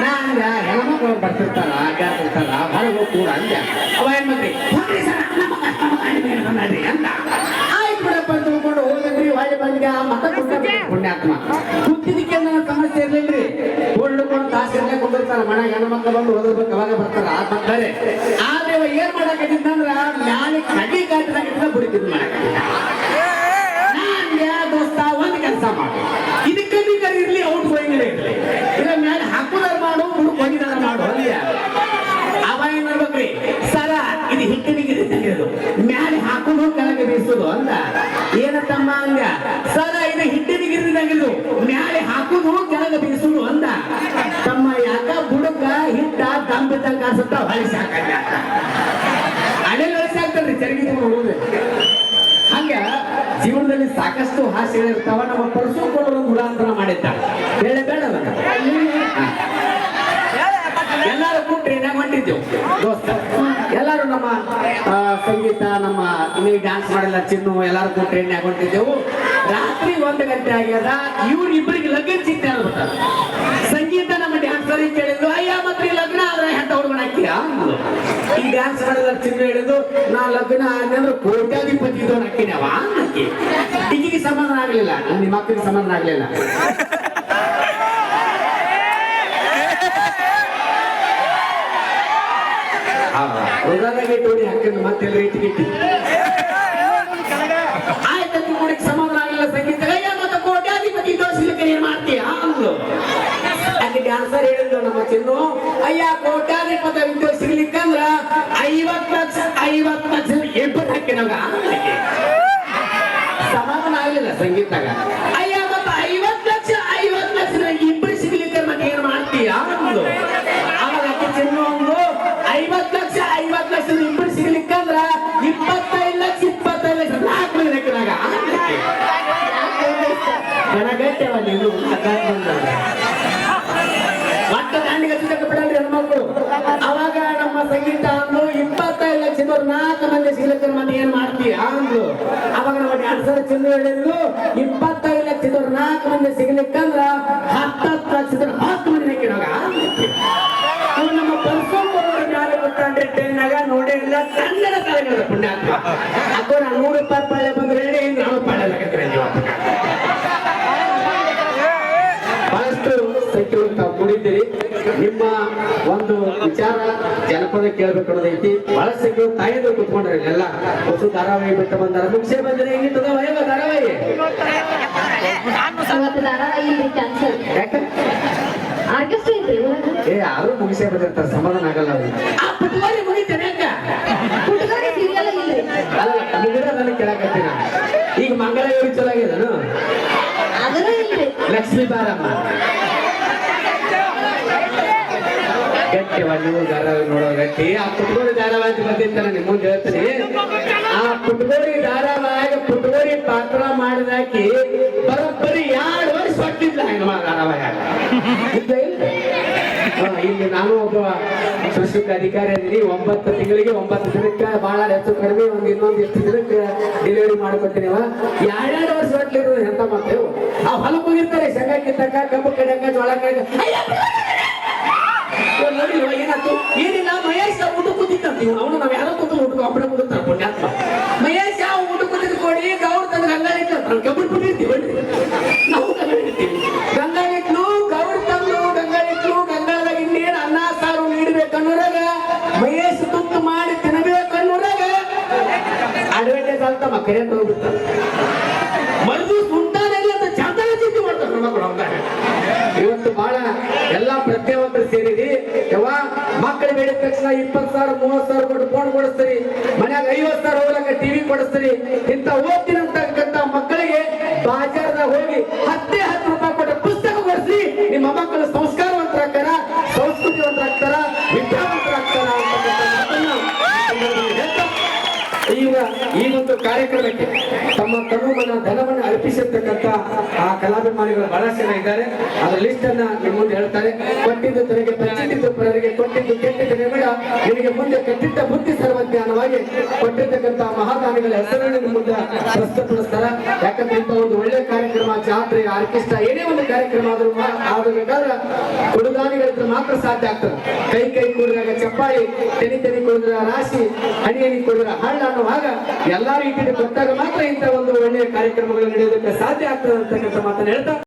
ನಾ ಅಂದ ಹೆಣ್ಮಕ್ಳು ಬರ್ತಿರ್ತಾರ ಅಡ್ಡಾಡ್ತಿರ್ತಾರ ಹೊರಗೆ ಹೋಗಿ ಕೂಡ ಅಂದೆ. ಅವ ಏನ್ ಮಾಡ್ರಿ ಹೋಗ್ರಿ ಸರ್ ಬಂದಾಡ್ರಿ ಅಂತ ಆಯ್ತು ಬಿಡಪ್ಪ ಅಂತ ತಿಳ್ಕೊಂಡು ಹೋಗಿದ್ರಿ ಹೊಳ್ಳಿ ಬಂದ್ಗ ಮತ ಪುಣ್ಯಾತ್ಮ. ಕುತ್ತಿದಕ್ಕೆ ನನ್ನ ಸಮಸ್ಯೆ ಇರ್ಲಿಲ್ರಿ? ಕೊಂಡು ತಾಸಿರ್ಲೆ ಕುಂದಿರ್ತಾರ ಮನೆ ಹೆಣ್ಮಕ್ಳು ಬಂದು ಓದಬೇಕು ಅವಾಗ ಬರ್ತಾರ? ಆ ಬರ್ತಾರೆ ಆದ್ರೆ ಇವ ಏನ್ ಮಾಡಕತ್ತಿದ್ದಂದ್ರ ಮ್ಯಾಲೆ ಕಡಿ ಕಾಟಿದಾಗ ಇಟ್ಟ ಬಿಡ್ತಿದ್ ಮಾಡಕತ್ತಿದ್ದ ನಾನ್ಯ ದೋಸ್ತ ಒಂದ್ ಕೆಲಸ ಮಾಡು ಇದಕ್ಕೆ ಬೀಗರ್ ಇರ್ಲಿ ಔಟ್ ಗೋಯಿಂಗ್ ಇರ್ಲಿ ಇದ ಮೇಲೆ ಹಾಕುದಾರ ಮಾಡು ಹುಡುಕ್ ಹೋಗಿದಾರ ಮಾಡು ಅಲ್ಲಿಯ ಅವ ಏನ್ ಮಾಡ್ಬೇಕ್ರಿ ಸರ ಇದು ಹಿಟ್ಟಿನಿಗೆ ತೆಗೆದು ಮ್ಯಾಲೆ ಹಾಕೊಂಡು ಕೆಳಗೆ ಬೀಸೋದು ಅಂದ ಏನತ್ತಮ್ಮ ಅಂದ ಸರ ಇದು ಹಿಟ್ಟಿನಿಗೆ ತೆಗೆದು ಮ್ಯಾಲೆ ಹಾಕುದು ಕೆಳಗ ಬೀಸುದು ಅಂದ ತಮ್ಮ ಯಾಕ ಬುಡಕ ಹಿಟ್ಟ ದಂಬಿದ್ದ ಕಾಸತ್ತ ಹೊಳಿ ಸಾಕಂದ ಅಲ್ಲೇ ಹೊಳಿಸಿ ಹಾಕ್ತಾರ್ರಿ ಚರಗಿ ಹೋಗುದು. ಹಂಗ ಜೀವನದಲ್ಲಿ ಸಾಕಷ್ಟು ಹಾಸ್ಯಗಳಿರ್ತಾವ ನಮ್ಮ ಪರಶುಕೊಳ್ಳರು ಒಂದು ಉಡಾಂತರ ಮಾಡಿದ್ದ ಹೇಳಿ ಬೇಡ ಎಲ್ಲಾರು ಕೂಟ್ರಿ ನಾವು ಹೊಂಟಿದ್ದೆವು. ದೋಸ್ತ ಎಲ್ಲರೂ ನಮ್ಮ ಸಂಗೀತ ನಮ್ಮ ಇಲ್ಲಿ ಡ್ಯಾನ್ಸ್ ಮಾಡಿಲ್ಲ ಚಿನ್ನು ಎಲ್ಲರೂ ಕೂಟ್ರಿ ಎಣ್ಣೆ ಹೊಂಟಿದ್ದೆವು. ರಾತ್ರಿ ಒಂದು ಗಂಟೆ ಆಗ್ಯದ ಇವ್ರಿಬ್ರಿಗೆ ಲಗ್ನ ಇರ್ಬಿಟ್ಟಾರ ಸಂಗೀತ ನಮ್ಮ ಡ್ಯಾನ್ಸರ್ ಕೇಳಿದ್ರು, ಅಯ್ಯ, ಮತ್ತೆ ಲಗ್ನ ಆದ್ರೆ ಹೆಂಟ ಹುಡುಗನ ಈ ಡ್ಯಾನ್ಸ್ ಮಾಡಿದ್ರೆ ಚಿನ್ನ ಹೇಳಿದ್ರು, ನಾ ಲಗ್ನ ಅಂದ್ರೆ ಕೋಟ್ಯಾಧಿಪತಿ ಇದ್ದವನ್ ಹಾಕಿನವ ಈಗಿಗೆ ಸಮಾಧಾನ ಆಗ್ಲಿಲ್ಲ ನಿಮ್ಮ ಮಕ್ಕಳಿಗೆ ಸಂಬಂಧ ಆಗ್ಲಿಲ್ಲ. ಹೃದಯದಾಗೆ ಟೋಡಿ ಹಾಕಿದ್ರು ಮತ್ತೆ ರೇಟ್ ಗಿಟ್ಟಿ ಆಯ್ತು ಕುಡಿಗೆ ಸಮಾಧಾನ ಆಗಿಲ್ಲ ಸಂಗೀತ ಅಯ್ಯ ಮತ್ತೆ ಕೋಟ್ಯಾಧಿಪತಿ ದೋಷಲಿಕ್ಕೆ ನೀನ್ ಮಾಡ್ತೀಯ ಅಂದ್ಲು ಅಲ್ಲಿ ಡ್ಯಾನ್ಸರ್ ಹೇಳಿದ್ರು ನಮ್ಮ ಚಿನ್ನು ಅಯ್ಯ ಕೋಟ್ಯಾಧಿಪತಿ ವಿದ್ಯೆ ಸಿಗ್ಲಿಕ್ಕಂದ್ರ ಐವತ್ ಲಕ್ಷ ಐವತ್ ಲಕ್ಷ ಇಬ್ಬರು ಹಾಕಿ ನಮ್ಗೆ ಸಮಾಧಾನ ಆಗ್ಲಿಲ್ಲ ಸಂಗೀತಾಗ ಅಯ್ಯ ಮತ್ತೆ ಐವತ್ ಲಕ್ಷ ಐವತ್ ಲಕ್ಷ ಇಬ್ಬರು ಸಿಗ್ಲಿಕ್ಕೆ ಮತ್ತೆ ಏನ್ ಮಾಡ್ತೀಯ ಅಂದ್ಲು. ಆವಾಗ ಆಕೆ ಒಂದು ಐವತ್ ಲಕ್ಷ ಐವತ್ ಲಕ್ಷ ಇಬ್ಬರು ಸಿಗ್ಲಿಕ್ಕಂದ್ರ ಇಪ್ಪತ್ತೈದು ಲಕ್ಷ ಇಪ್ಪತ್ತೈದು ಲಕ್ಷ ನಾಲ್ಕು ಮಂದಿ ಹಾಕಿದಾಗ ನನಗಟ್ಟೆವ ಬಂದವ. ಸಂಗೀತ ಅಂದ್ರು ಇಪ್ಪತ್ತೈದು ಲಕ್ಷದವ್ರು ನಾಲ್ಕು ಮಂದಿ ಸಿಗ್ಲಕ್ಕ ಮನೆ ಏನ್ ಮಾಡ್ತೀಯ ಅಂದ್ರು ಅವಾಗ ನಾವು ಆನ್ಸರ್ ಚಿನ್ನ ಹೇಳಿದ್ರು ಇಪ್ಪತ್ತೈದು ಲಕ್ಷದವ್ರು ನಾಲ್ಕು ಮಂದಿ ಸಿಗ್ಲಿಕ್ಕಂದ್ರ ಹತ್ತತ್ತು ಲಕ್ಷದವ್ರು ಹತ್ತು ಮಂದಿ ಅವ ನಮ್ಮ ಪರ್ಸೋಮರವ್ರ ಮ್ಯಾಲೆ ಗೊತ್ತಾಂಡ್ರಿ ಟ್ರೈನ್ನಾಗ ನೋಡೇ ಇಲ್ಲ ಕನ್ನಡ ತಲೆಗಳ ಪುಣ್ಯಾತ್ಮ ಅಕ್ಕೋ ನಾನು ನೂರು ರೂಪಾಯಿ ಪಾಳೆ ಬಂದ್ರೆ ಹೇಳಿ ನಾನು ಪಾಳೆ ಲಗತ್ರಿ ನೀವು ಸೆಕ್ಯೂರ್ ತಾವು ಕುಡಿತೀರಿ. ನಿಮ್ಮ ಒಂದು ವಿಚಾರ ಜನಪದ ಕೇಳ್ಬೇಕು ಅನ್ನೋದೈತಿ ಬಹಳಷ್ಟು ತಾಯಿದ್ರು ಕುತ್ಕೊಂಡ್ರೆ ಎಲ್ಲ ಹೊಸ ಧಾರಾವಾಹಿ ಬಿಟ್ಟು ಬಂದಾರ. ಮುಗಿಸೇ ಬಂದ್ರೆ ಹೆಂಗಿರ್ತದ? ವಯವ ಧಾರಾವಾಹಿ. ಏ ಯಾರು ಮುಗಿಸೇ ಬಂದಿರ್ತಾರೆ. ಸಮಾಧಾನ ಆಗಲ್ಲ ಅವ್ರಿಗೆ ಮುಗಿತೇನೆ ಅಲ್ಲ ಕೇಳಕತ್ತೀನಿ. ಈಗ ಮಂಗಳಗೌರಿ ಚಲೋ ಆಗಿದನು ಅದನ್ನೂ ಇಲ್ರಿ. ಲಕ್ಷ್ಮೀ ಬಾರಮ್ಮ. ನೀವು ಧಾರಾವಾಹಿ ನೋಡೋ ಆ ಪುಟ್ಗೋರಿ ಧಾರಾವಾಹಿ ಬಂದಿರ್ತಾನೆ, ನಿಮ್ಮ ಮುಂದೆ ಹೇಳ್ತೀನಿ ಆ ಪುಟ್ಗೋರಿ ಧಾರಾವಾಹಿ ಪುಟ್ಗೋರಿ ಪಾತ್ರ ಮಾಡಿದಾಕಿ ಬರೋಬ್ಬರಿ ಎರಡು ವರ್ಷ ಹೊಟ್ಟಿದ್ಲ ಹಂಗ ಧಾರಾವಾಹಿ ಇಲ್ಲಿ. ನಾನು ಒಬ್ಬ ಸುಶ್ರುತ ಅಧಿಕಾರಿ ಅದೀನಿ ಒಂಬತ್ತು ತಿಂಗಳಿಗೆ ಒಂಬತ್ತು ದಿನಕ್ಕೆ ಬಹಳ ಹೆಚ್ಚು ಕಡಿಮೆ ಒಂದು ಇನ್ನೊಂದು ಎಷ್ಟು ದಿನಕ್ಕೆ ಡೆಲಿವರಿ ಅವ. ಎರಡೆರಡು ವರ್ಷ ಹೊಟ್ಲಿರೋದು ಎಂತ ಮತ್ತೆ ಆ ಹೊಲಕ್ಕೆ ಹೋಗಿರ್ತಾರೆ, ಶಂಗ ಕಿತ್ತಕ್ಕ, ಕಬ್ಬು ಕಡಕ ಜೋಳ ಕಡಕ ನೋಡಿ ಇವಾಗ ಏನಾಯ್ತು ಏನಿಲ್ಲ ಮಹೇಶ್ ಊಟ ಕೂತಿತ್ತಂತೀವಿ ಅವನು ನಾವ್ ಯಾರೋ ಕೂತು ಊಟ ಒಬ್ಬನೇ ಕೂತಾರ ಪುಣ್ಯಾತ್ಮ ಮಹೇಶ್ ಯಾವ ಊಟ ಕೂತಿದ್ ಕೊಡಿ ಗೌರ್ ತಂದು ಗಂಗಾ ಇಟ್ಲು ತಂದು ಗಂಗಾ ಅನ್ನ ಸಾರು ಮಾಡಿ ಅಂತ. ಇವತ್ತು ಬಹಳ ಎಲ್ಲಾ ಪ್ರಜ್ಞಾವಂತರು ಸೇರಿರಿ. ಯಾವ ಮಕ್ಕಳು ಬೇಡಿದ ತಕ್ಷಣ ಇಪ್ಪತ್ತು ಸಾವಿರ, ಮೂವತ್ತು ಸಾವಿರ ಕೊಟ್ಟು ಫೋನ್ ಕೊಡಿಸ್ತೀರಿ. ಮನ್ಯಾಗ ಐವತ್ತು ಸಾವಿರ ಹೋಗ್ಲಕ್ಕ ಟಿವಿ ಕೊಡಿಸ್ತೀರಿ. ಇಂಥ ಮಕ್ಕಳಿಗೆ ಬಾಜಾರ್ದಾಗ ಹೋಗಿ ಹತ್ತೇ ಹತ್ತು ರೂಪಾಯಿ ಕೊಟ್ಟು ಪುಸ್ತಕ ಕೊಡಿಸಿ ನಿಮ್ಮ ಮಕ್ಕಳು ಸಂಸ್ಕಾರವಂತರಾಗ್ತಾರ, ಸಂಸ್ಕೃತಿವಂತರಾಗ್ತಾರ, ವಿದ್ಯಾವಂತರಾಗ್ತಾರ ಅಂತಕ್ಕಂಥ ಈಗ ಈ ಒಂದು ಕಾರ್ಯಕ್ರಮಕ್ಕೆ ಆ ಕಲಾಭಿಮಾನಿಗಳು ಬಹಳ ಜನ ಇದ್ದಾರೆ ಅದರ ಲಿಸ್ಟ್ ಅನ್ನ ನಿಮ್ಮ ಮುಂದೆ ಹೇಳ್ತಾರೆ. ಕೊಟ್ಟಿದ್ದು ತನಗೆ ಪ್ರಚಿದ್ದಿದ್ದು ಪರರಿಗೆ ಕೊಟ್ಟಿದ್ದು ಕೆಟ್ಟಿದ್ದು ನೆಮಳ ನಿಮಗೆ ಮುಂದೆ ಕಟ್ಟಿದ್ದ ಬುದ್ಧಿ ಸರ್ವಜ್ಞಾನವಾಗಿ ಕೊಟ್ಟಿರ್ತಕ್ಕಂಥ ಮಹಾದಾನಿಗಳ ಹೆಸರನ್ನು ನಿಮ್ಮ ಮುಂದೆ ಪ್ರಸ್ತುತಪಡಿಸ್ತಾರ. ಯಾಕಂದ್ರೆ ಇಂಥ ಒಂದು ಒಳ್ಳೆ ಕಾರ್ಯಕ್ರಮ, ಜಾತ್ರೆ, ಆರ್ಕೆಸ್ಟ್ರಾ, ಏನೇ ಒಂದು ಕಾರ್ಯಕ್ರಮ ಆದರೂ ಆಗಬೇಕಾದ್ರೆ ಕೊಡುಗಾನಿಗಳ ಮಾಡಿದ್ರೆ ಮಾತ್ರ ಸಾಧ್ಯ ಆಗ್ತದೆ. ಕೈ ಕೈ ಕೂಡಿದಾಗ ಚಪ್ಪಾಳಿ, ತೆನಿ ತೆನಿ ಕುಡಿದ್ರ ರಾಶಿ ಹನಿ ಕೊಡುವ ಹಳ್ಳ ಅನ್ನುವಾಗ ಎಲ್ಲಾ ರೀತಿಯಲ್ಲಿ ಗೊತ್ತಾಗ ಮಾತ್ರ ಇಂಥ ಒಂದು ಒಳ್ಳೆಯ ಕಾರ್ಯಕ್ರಮಗಳು ನಡೆಯೋದಕ್ಕೆ ಸಾಧ್ಯ ಆಗ್ತದೆ ಅಂತಕ್ಕಂಥ ಮಾತನ್ನು ಹೇಳ್ತಾ